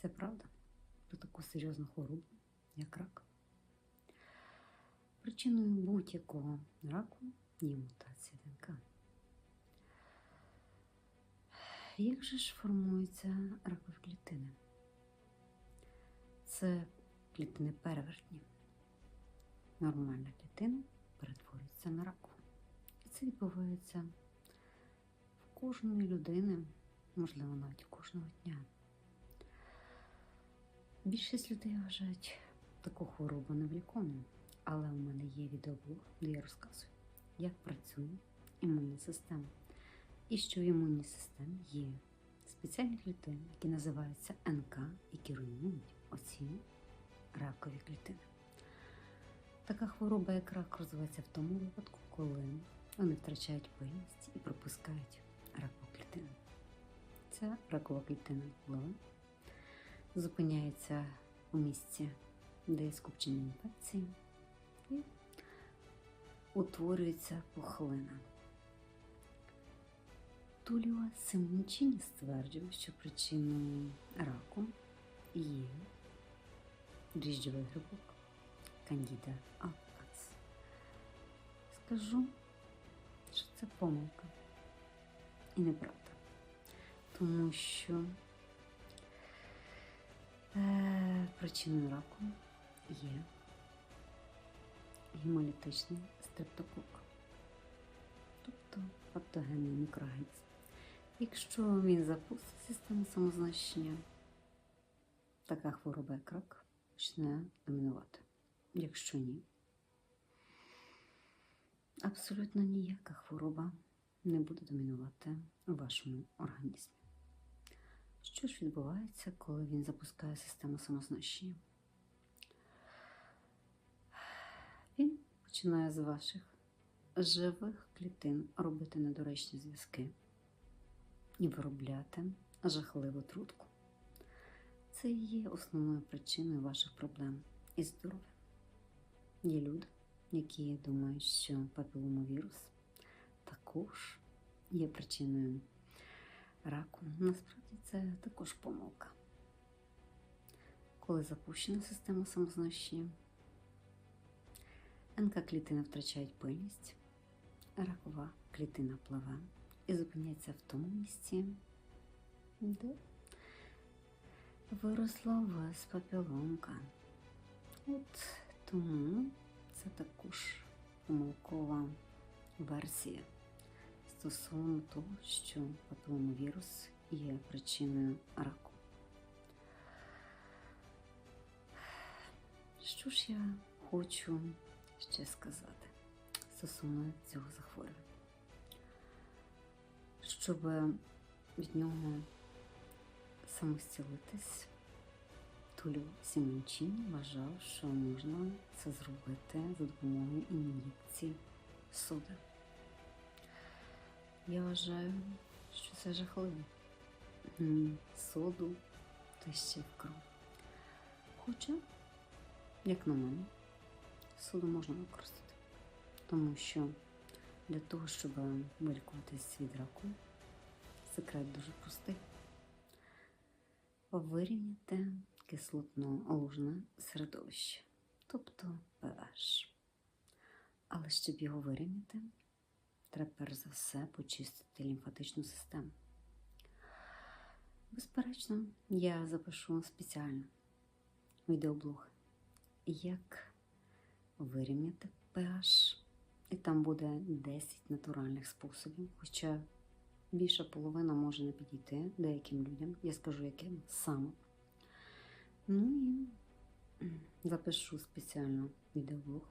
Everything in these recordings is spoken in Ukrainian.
Це правда про таку серйозну хворобу, як рак. Причиною будь-якого раку є мутація ДНК. Як же ж формуються ракові клітини? Це клітини перевертні. Нормальна клітина перетворюється на ракову. І це відбувається в кожної людини, можливо, навіть кожного дня. Більшість людей вважають таку хворобу невліковною, але у мене є відеоблог, де я розказую, як працює імунна система. І що в імунній системі є спеціальні клітини, які називаються НК, які руйнують оці ракові клітини. Така хвороба, як рак, розвивається в тому випадку, коли вони втрачають пильність і пропускають ракову клітину. Ця ракова клітина була зупиняється у місці, де є скупчення інфекції, і утворюється пухлина. Туліо Семенчині стверджує, що причиною раку є дріжджовий грибок Candida albicans. Скажу, що це помилка і неправда, тому що Причиною раку є гемолітичний стрептокок, тобто патогенний мікроорганізм. Якщо він запустить систему самозначення, така хвороба, як рак, почне домінувати. Якщо ні, абсолютно ніяка хвороба не буде домінувати у вашому організмі. Що ж відбувається, коли він запускає систему самозначення? Він починає з ваших живих клітин робити недоречні зв'язки і виробляти жахливу трутку. Це і є основною причиною ваших проблем із здоров'ям. Є люди, які думають, що папіломовірус також є причиною раку. Насправді це також помилка. Коли запущена система самозначення, НК-клітини втрачають пильність, ракова клітина пливе і зупиняється в тому місці, де виросла у вас папіломка. От тому це також помилкова версія стосовно того, що папіломовірус є причиною раку. Що ж я хочу ще сказати стосовно цього захворювання? Щоб від нього самостілитись, Тулю Сімончин вважав, що можна це зробити за допомогою ін'єкцій соди. Я вважаю, що це жахливо. Соду та ще в кров. Хоча, як на мене, соду можна використати, тому що для того, щоб вилікуватись від раку, секрет дуже простий. Вирівняти кислотно-лужне середовище, тобто pH. Але щоб його вирівняти, треба перш за все почистити лімфатичну систему. Безперечно, я запишу спеціально відеоблог, як вирівняти pH, і там буде 10 натуральних способів, хоча більша половина може не підійти деяким людям, я скажу яким саме. Ну і запишу спеціально відеоблог,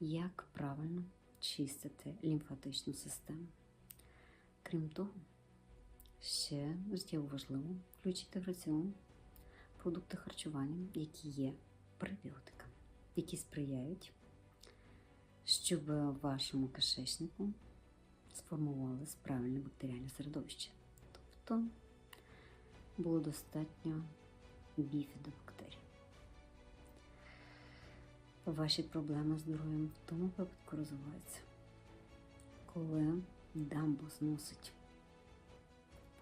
як правильно чистити лімфатичну систему. Крім того, ще життєво важливо включити в раціон продукти харчування, які є пребіотиками, які сприяють, щоб в вашому кишечнику сформувалось правильне бактеріальне середовище. Тобто було достатньо біфідобактерій. Ваші проблеми з здоров'ям в тому випадку розвиваються, коли дамбу зносить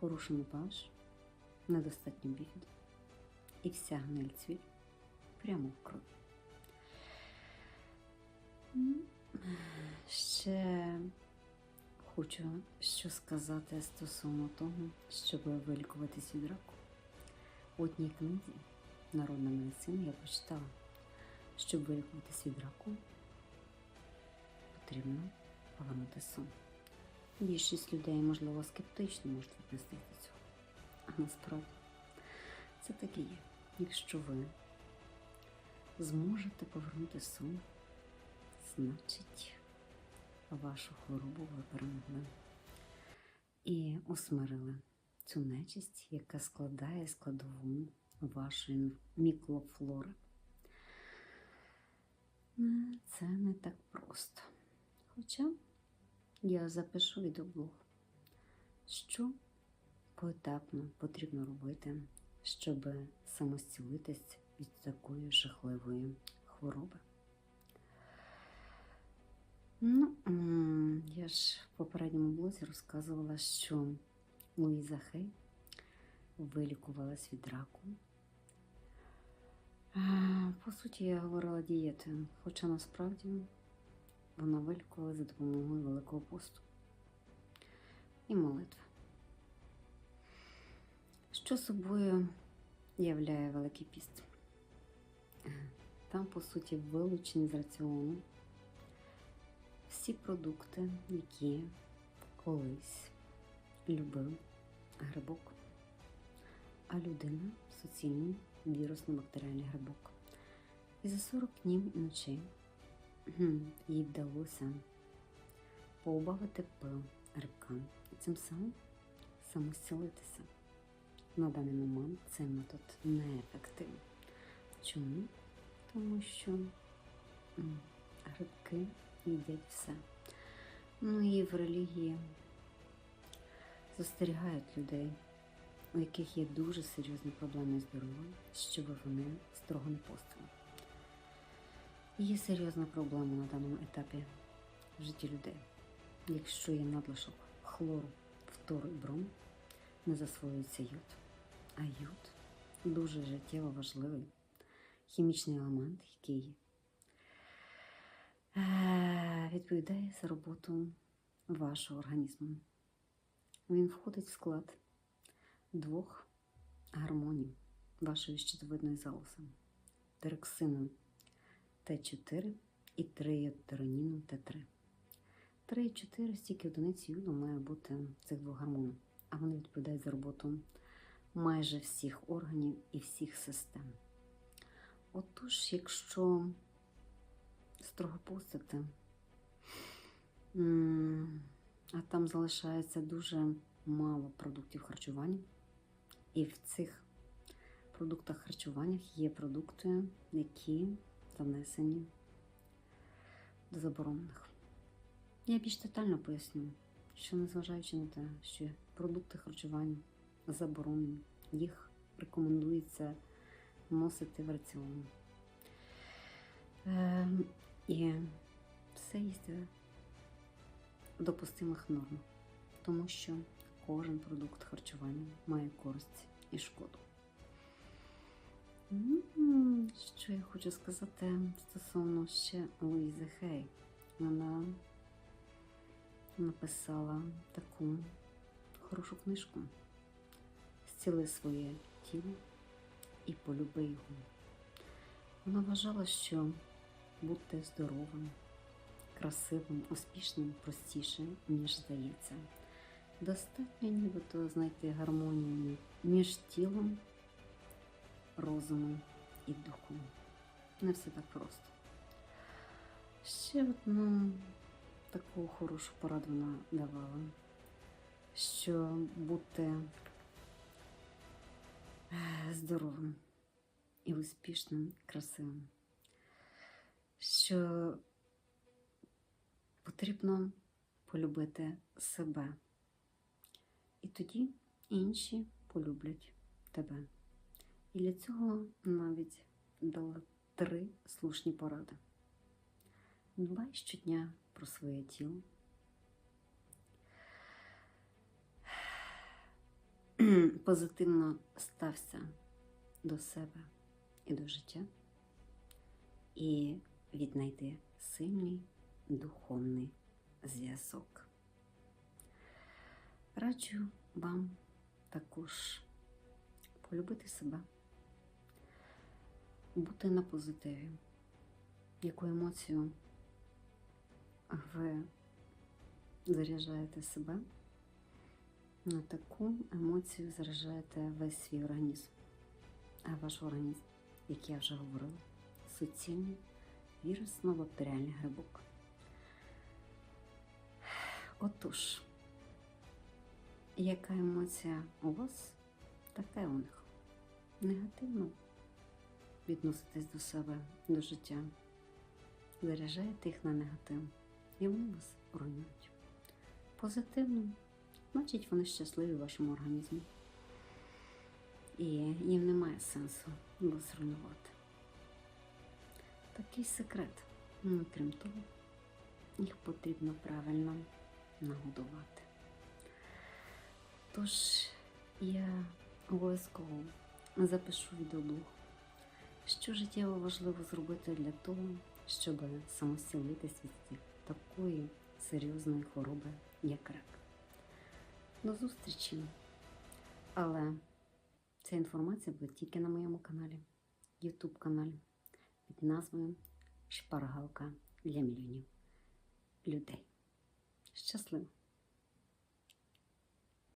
порушений pH, недостатньо біфіду, і вся гниль цвіль прямо в кров. Ще хочу що сказати стосовно того, щоб вилікуватись від раку. У одній книзі Народна медицина я прочитала, щоб вилікуватись від раку, потрібно повернути сон. Більшість людей, можливо, скептично можуть віднести до цього. А насправді це так і є. Якщо ви зможете повернути сон, значить вашу хворобу ви перемогли і усмирили цю нечисть, яка складає складову вашої мікрофлори. Це не так просто. Хоча я запишу відеоблог, що поетапно потрібно робити, щоб самостілитись від такої жахливої хвороби. Ну, я ж в попередньому блозі розказувала, що Луїза Хей вилікувалась від раку. По суті, я говорила дієти, хоча насправді вона вилікувалась за допомогою Великого посту і молитви. Що собою являє Великий піст? Там, по суті, вилучені з раціону всі продукти, які колись любив грибок, а людина суцільний вірусно-бактеріальний грибок. І за 40 днів і ночей їй вдалося поубавити пил грибкам і цим самим самостілитися. На даний момент цей метод неефективний. Чому? Тому що грибки їдять все. Ну і в релігії застерігають людей, у яких є дуже серйозні проблеми з здоров'ям, щоб вони строго не постили. Є серйозна проблема на даному етапі в житті людей. Якщо є надлишок хлору, фтору і брому, не засвоюється йод. А йод дуже життєво важливий хімічний елемент, який е, відповідає за роботу вашого організму. Він входить в склад двох гармоній вашої щитовидної залози терексину Т4 і триодтероніну Т3. 3 і 4 стільки одиниць йоду має бути цих двох гормонів, а вони відповідають за роботу майже всіх органів і всіх систем. Отож, якщо строго постити, а там залишається дуже мало продуктів харчування, і в цих продуктах харчування є продукти, які занесені до заборонених. Я більш детально поясню, що незважаючи на те, що продукти харчування заборонені, їх рекомендується вносити в раціон. Ем, і все їсти в допустимих нормах, тому що кожен продукт харчування має користь і шкоду. Що я хочу сказати стосовно ще Луїзи Хей. Вона написала таку хорошу книжку Зціли своє тіло і полюби його. Вона вважала, що бути здоровим, красивим, успішним простіше, ніж здається. Достатньо нібито знайти гармонію між тілом, розумом і духом. Не все так просто. Ще одну таку хорошу пораду вона давала, що бути е, здоровим і успішним, красивим, що потрібно полюбити себе. І тоді інші полюблять тебе. І для цього навіть дала три слушні поради. Дбай щодня про своє тіло. Позитивно стався до себе і до життя і віднайти сильний духовний зв'язок. Раджу вам також полюбити себе, бути на позитиві, яку емоцію ви заряджаєте себе, на таку емоцію заряджаєте весь свій організм. А ваш організм, як я вже говорила, суцільний вірусно-бактеріальний грибок. Отож, яка емоція у вас, така у них. Негативно відноситесь до себе, до життя, заряджаєте їх на негатив, і вони вас руйнують. Позитивно, значить вони щасливі в вашому організмі. І їм немає сенсу вас руйнувати. Такий секрет. Ну, крім того, їх потрібно правильно нагодувати. Тож я обов'язково запишу відеоблог, що життєво важливо зробити для того, щоб самостілитись від такої серйозної хвороби, як рак. До зустрічі! Але ця інформація буде тільки на моєму каналі, YouTube каналі під назвою Шпаргалка для мільйонів людей. Щасливо!